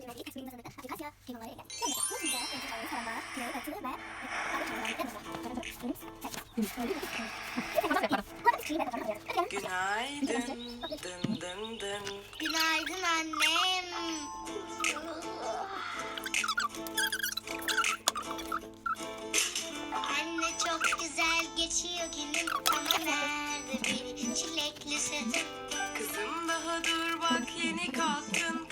yazılacak. Günaydın. Dın dın dın. Günaydın annem. Anne çok güzel geçiyor günüm ama nerede benim çilekli sütüm? Kızım daha dur bak yeni kalktın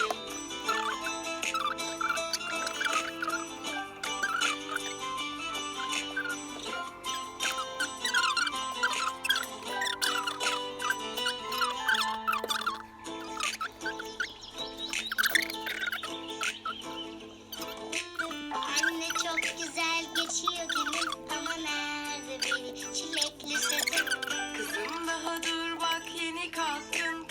Kızım daha dur bak yeni kalktın